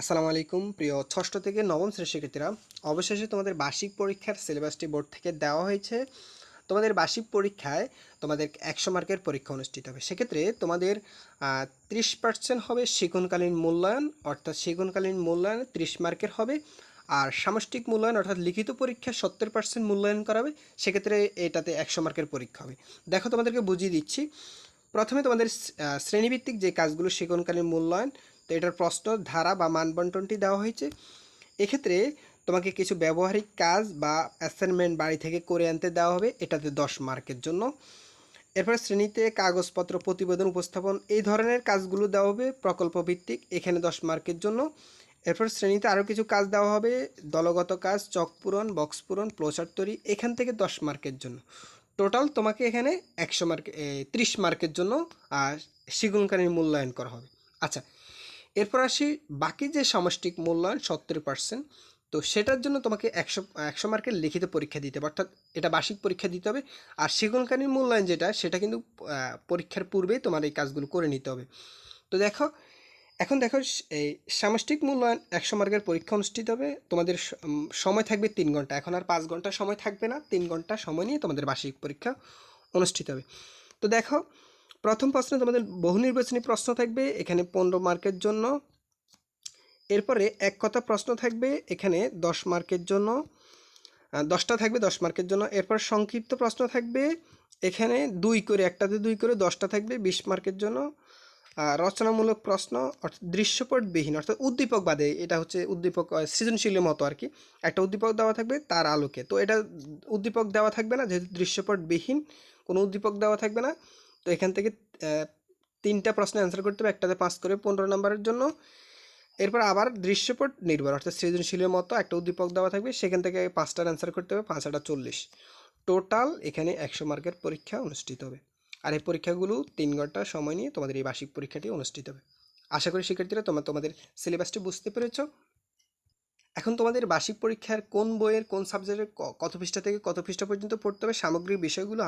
আসসালামু আলাইকুম। প্রিয় ষষ্ঠ থেকে নবম শ্রেণির শিক্ষার্থীরা, অবশেষে তোমাদের বার্ষিক পরীক্ষার সিলেবাসটি বোর্ড থেকে দেওয়া হয়েছে। তোমাদের বার্ষিক পরীক্ষায় তোমাদের একশো মার্কের পরীক্ষা অনুষ্ঠিত হবে। সেক্ষেত্রে তোমাদের ত্রিশ পার্সেন্ট হবে শিক্ষণকালীন মূল্যায়ন, অর্থাৎ শিক্ষণকালীন মূল্যায়ন ত্রিশ মার্কের হবে। আর সামষ্টিক মূল্যায়ন, অর্থাৎ লিখিত পরীক্ষা সত্তর পার্সেন্ট মূল্যায়ন করাবে সেক্ষেত্রে এটাতে একশো মার্কের পরীক্ষা হবে। দেখো তোমাদেরকে বুঝিয়ে দিচ্ছি। প্রথমে তোমাদের শ্রেণীভিত্তিক যে কাজগুলো শিক্ষণকালীন মূল্যায়ন তো এটার প্রশ্ন, ধারা বা মানবন্টনটি দেওয়া হয়েছে। এক্ষেত্রে তোমাকে কিছু ব্যবহারিক কাজ বা অ্যাসাইনমেন্ট বাড়ি থেকে করে আনতে দেওয়া হবে, এটাতে দশ মার্কের জন্য। এরপর শ্রেণীতে কাগজপত্র, প্রতিবেদন, উপস্থাপন, এই ধরনের কাজগুলো দেওয়া হবে, প্রকল্প ভিত্তিক, এখানে দশ মার্কের জন্য। এরপর শ্রেণীতে আরও কিছু কাজ দেওয়া হবে, দলগত কাজ, চক পূরণ, বক্স পূরণ ফ্লোচার্ট তৈরি, এখান থেকে দশ মার্কের জন্য। টোটাল তোমাকে এখানে একশো মার্কে ত্রিশ মার্কের জন্য আর শিগুনকারী মূল্যায়ন করা হবে। আচ্ছা এরপর আসি, বাকি যে সামষ্টিক মূল্যায়ন সত্তর পার্সেন্ট তো সেটার জন্য তোমাকে একশো একশো মার্কের লিখিত পরীক্ষা দিতে হবে, অর্থাৎ এটা বার্ষিক পরীক্ষা দিতে হবে, আর শিগুনকারী মূল্যায়ন যেটা, সেটা কিন্তু পরীক্ষার পূর্বেই তোমার এই কাজগুলো করে নিতে হবে। তো দেখো, এখন দেখো, এই সামষ্টিক মূল্যায়ন একশো মার্কের পরীক্ষা অনুষ্ঠিত হবে, তোমাদের সময় থাকবে তিন ঘণ্টা, এখন আর পাঁচ ঘণ্টা সময় থাকবে না, তিন ঘণ্টা সময় নিয়ে তোমাদের বার্ষিক পরীক্ষা অনুষ্ঠিত হবে। তো দেখো প্রথম প্রশ্নে তোমাদের বহু নির্বাচনী প্রশ্ন থাকবে, এখানে পনেরো মার্কের জন্য। এরপরে এক কথা প্রশ্ন থাকবে, এখানে দশ মার্কের জন্য। দশটা থাকবে, দশ মার্কের জন্য। এরপর সংক্ষিপ্ত প্রশ্ন থাকবে, এখানে দুই করে, একটাতে দুই করে, দশটা থাকবে, বিশ মার্কের জন্য। রচনামূলক প্রশ্ন, অর্থাৎ দৃশ্যপটবিহীন, অর্থাৎ উদ্দীপক বাদে, এটা হচ্ছে উদ্দীপক সৃজনশীলের মতো আর কি। একটা উদ্দীপক দেওয়া থাকবে, তার আলোকে। তো এটা উদ্দীপক দেওয়া থাকবে না, যেহেতু দৃশ্যপটবিহীন, কোনো উদ্দীপক দেওয়া থাকবে না। তো এখান থেকে তিনটা প্রশ্নে অ্যান্সার করতে হবে, একটাতে পাঁচ করে পনেরো নম্বরের জন্য। এরপর আবার দৃশ্যপট নির্ভর, অর্থাৎ সৃজনশীলের মতো একটা উদ্দীপক দেওয়া থাকবে, সেখান থেকে পাঁচটার অ্যান্সার করতে হবে, পাঁচ আটা চল্লিশ। টোটাল এখানে একশো মার্কের পরীক্ষা অনুষ্ঠিত হবে। আর এই পরীক্ষাগুলো তিন ঘণ্টা সময় নিয়ে তোমাদের এই বার্ষিক পরীক্ষাটি অনুষ্ঠিত হবে। আশা করি শিক্ষার্থীরা তোমরা, তোমাদের সিলেবাসটি বুঝতে পেরেছ। এখন তোমাদের বার্ষিক পরীক্ষার কোন বইয়ের কোন সাবজেক্টের কত পৃষ্ঠা থেকে কত পৃষ্ঠা পর্যন্ত পড়তে হবে, সামগ্রিক বিষয়গুলো